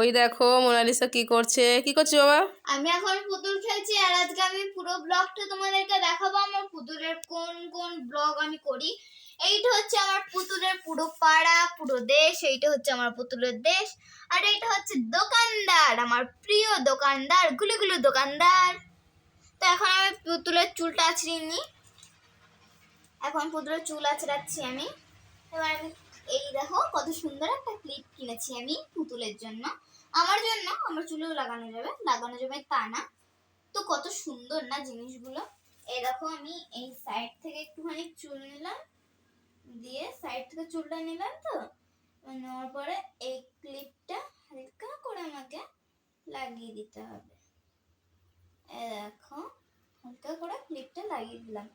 ওই দেখো মোনালিসা কি করছে? কি করছে বাবা? আমি এখন পুতুল খেলছি আর আজকে আমি পুরো ব্লগটা তোমাদেরকে দেখাবো আমার পুতুলের কোন কোন ব্লগ আমি করি। এইটা হচ্ছে আমার পুতুলের পুরো পাড়া, পুরো দেশ, এইটা হচ্ছে আমার পুতুলের দেশ। আর এইটা হচ্ছে দোকানদার, আমার প্রিয় দোকানদার, গুলো গুলো দোকানদার। তো এখন আমি পুতুলের চুলটা আছড়িয়ে নিই। এখন পুতুলের চুল আছড়াচ্ছি আমি। এবার আমি এই দেখো কত সুন্দর একটা ক্লিপ কিনেছি আমি পুতুলের জন্য। আমার জন্য আমার চুলেও লাগানো যাবে লাগানো যাবে তা না। তো কত সুন্দর না জিনিসগুলো। দেখো আমি এই সাইড থেকে একটুখানি চুল নিলাম, দিয়ে সাইড থেকে চুলটা নিলাম তো। নেওয়ার পরে এই ক্লিপটা হালকা করে আমাকে লাগিয়ে দিতে হবে। দেখো, হালকা করে ক্লিপটা লাগিয়ে দিলাম।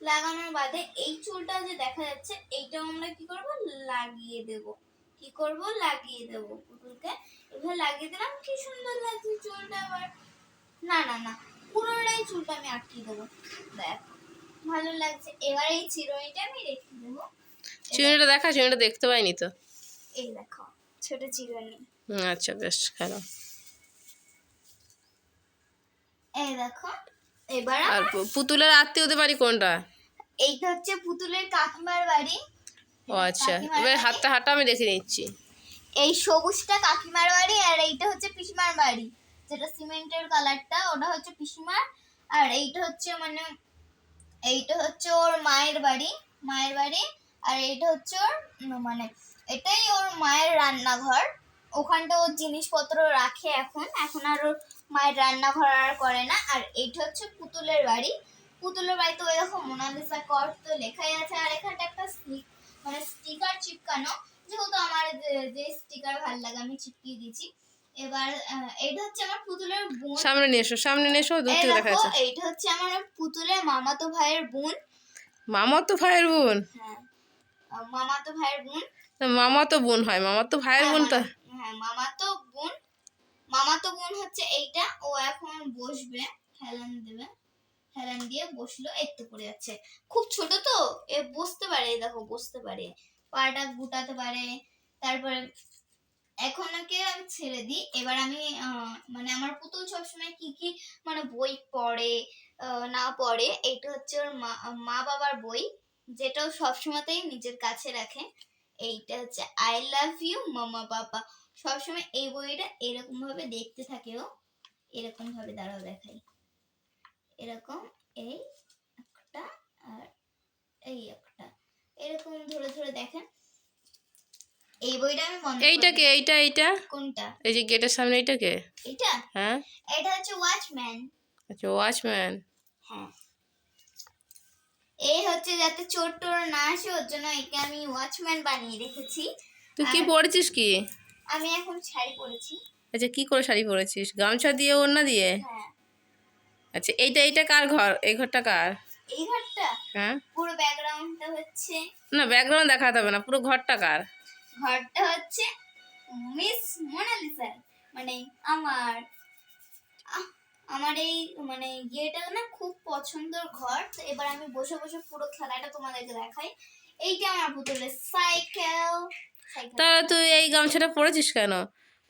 লাগানোর বাদে এই চুলটা যে দেখা যাচ্ছে, এইটাও আমরা কি করব? লাগিয়ে দেব। কি করব? লাগিয়ে দেব পুতুলকে। এভাবে লাগিয়ে দিলাম কি সুন্দর লাগছে চুলটা আবার। না না না পুরোটাই চুলটা আমি আটকে দেবো। দেখো ভালো লাগছে। এবার এই চিরুনিটা আমি রেখে দেবো। চিরুনিটা দেখা চিরুনিটা দেখতে পাইনি তো? এই দেখো ছোট চিরুনি। আচ্ছা বেশ খেলো। এই দেখো এবার আর পুতুলের আত্মীয়দের বাড়ি কোনটা? এইটা হচ্ছে পুতুলের কাকিমার বাড়ি। ও আচ্ছা এবার। হাতটা হাতটা আমি দেখে নিচ্ছি। এই সবুজটা কাকিমার বাড়ি আর এইটা হচ্ছে পিসিমার বাড়ি। যেটা সিমেন্টের কালারটা ওটা হচ্ছে পিসিমার। আর এইটা হচ্ছে মানে এইটা হচ্ছে ওর মায়ের বাড়ি মায়ের বাড়ি। আর এইটা হচ্ছে ওর মানে এটাই ওর মায়ের রান্নাঘর। ওখানটা ওর জিনিসপত্র রাখে এখন। এখন আর ওর মায়ের রান্নাঘর আর করে না। আর এইটা হচ্ছে পুতুলের বাড়ি। পুতুলের বাড়িতে ওই দেখো মোনালিসা কর তো লেখাই আছে। আর এখানটা একটা স্টিক মানে স্টিকার চিপকানো। যেহেতু আমার যে- স্টিকার ভালো লাগে আমি চিপকিয়ে দিয়েছি। এবার এইটা হচ্ছে আমার পুতুলের বোন। সামনে নিয়ে এসো সামনে নিয়ে এসো দূর থেকে দেখা যাচ্ছে। এইটা হচ্ছে আমার পুতুলের মামাতো ভাইয়ের বোন। মামা তো ভাইয়ের বোন? হ্যাঁ মামাতো ভাইয়ের বোন। মামা তো বোন হয় মামা তো ভাইয়ের বোন তো হ্যাঁ মামাতো বোন। মামাতো বোন হচ্ছে এইটা ও এখন বসবে হেলান দেবে। হেলান দিয়ে বসল, একটু পড়ে যাচ্ছে। খুব ছোট তো, এ বসতে পারে দেখো, বসতে পারে। পাটা গুটাতে পারে। তারপরে এখন ওকে আমি ছেড়ে দিই। এবার আমি মানে আমার পুতুল সবসময় কি কি মানে বই পড়ে না পড়ে, এইটা হচ্ছে ওর মা মা বাবার বই, যেটা সবসময়তেই নিজের কাছে রাখে। এইটা হচ্ছে আই লাভ ইউ মামা পাপা সবসময় এই বইটা এরকম ভাবে দেখতে থাকে ও। এরকম ভাবে দাঁড়াও দেখাই। এরকম এই একটা আর এই একটা। এরকম ধরে ধরে দেখেন। এই বইটা আমি বন্ধ এইটা কে এইটা এইটা? কোনটা? এই যে গেটের সামনে এইটা? কে এটা হ্যাঁ। এটা হচ্ছে ওয়াচম্যান আচ্ছা ওয়াচম্যান হ্যাঁ। এই হচ্ছে যাতে চোর টোর না আসে ওর জন্য একে আমি ওয়াচম্যান বানিয়ে রেখেছি। তুই কি পড়েছিস কি? আমি এখন শাড়ি পরেছি। আচ্ছা কি করে শাড়ি পরেছিস? গামছা দিয়ে ওড়না দিয়ে? হ্যাঁ। আচ্ছা এইটা এইটা কার ঘর? এই ঘরটা কার? এই ঘরটা? হ্যাঁ। পুরো ব্যাকগ্রাউন্ডটা হচ্ছে না ব্যাকগ্রাউন্ড দেখাতে হবে না পুরো ঘরটা কার? ঘরটা হচ্ছে মিস মোনালিসার মানে আমার আমার এই মানে ইয়েটা না খুব পছন্দের ঘর তো এবার আমি বসে বসে পুরো খেলাটা তোমাদেরকে দেখাই। এইটা আমার পুতুলের সাইকেল তাহলে তুই এই গামছাটা পরেছিস কেন?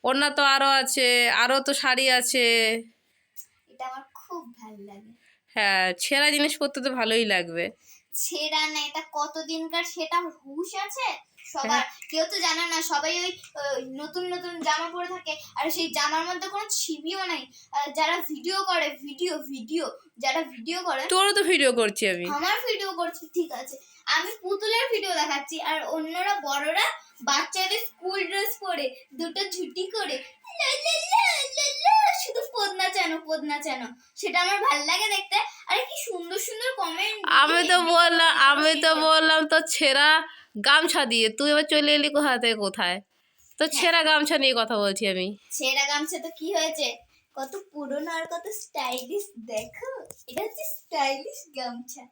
ওড়না তো আরও আছে আরও তো শাড়ি আছে। এটা আমার খুব ভালো লাগে। হ্যাঁ ছেঁড়া জিনিস পরতে তো ভালোই লাগবে। ছেঁড়া না এটা কতদিনকার সেটা হুশ আছে? সবার হ্যাঁ। কেউ তো জানে না সবাই ওই নতুন নতুন জামা পরে থাকে। আর সেই জামার মধ্যে কোনো ছিবিও নাই। যারা ভিডিও করে ভিডিও ভিডিও যারা ভিডিও করে তোরও তো ভিডিও করছি আমি। আমার ভিডিও করছি ঠিক আছে। আমি পুতুলের ভিডিও দেখাচ্ছি আর অন্যরা বড়রা বাচ্চাদের স্কুল ড্রেস পরে দুটো ঝুটি করে শুধু পদনা চেন পদনা নাচানো সেটা আমার ভালো লাগে দেখতে। আরে কি সুন্দর সুন্দর কমেন্ট আমি তো বললাম আমি তো বললাম তো ছেঁড়া গামছা দিয়ে তুই এবার চলে এলি কোথা থেকে কোথায়? তো ছেঁড়া গামছা নিয়ে কথা বলছি আমি। ছেঁড়া গামছা তো কি হয়েছে? কত পুরনো আর কত স্টাইলিশ দেখো। এটা হচ্ছে স্টাইলিশ গামছা।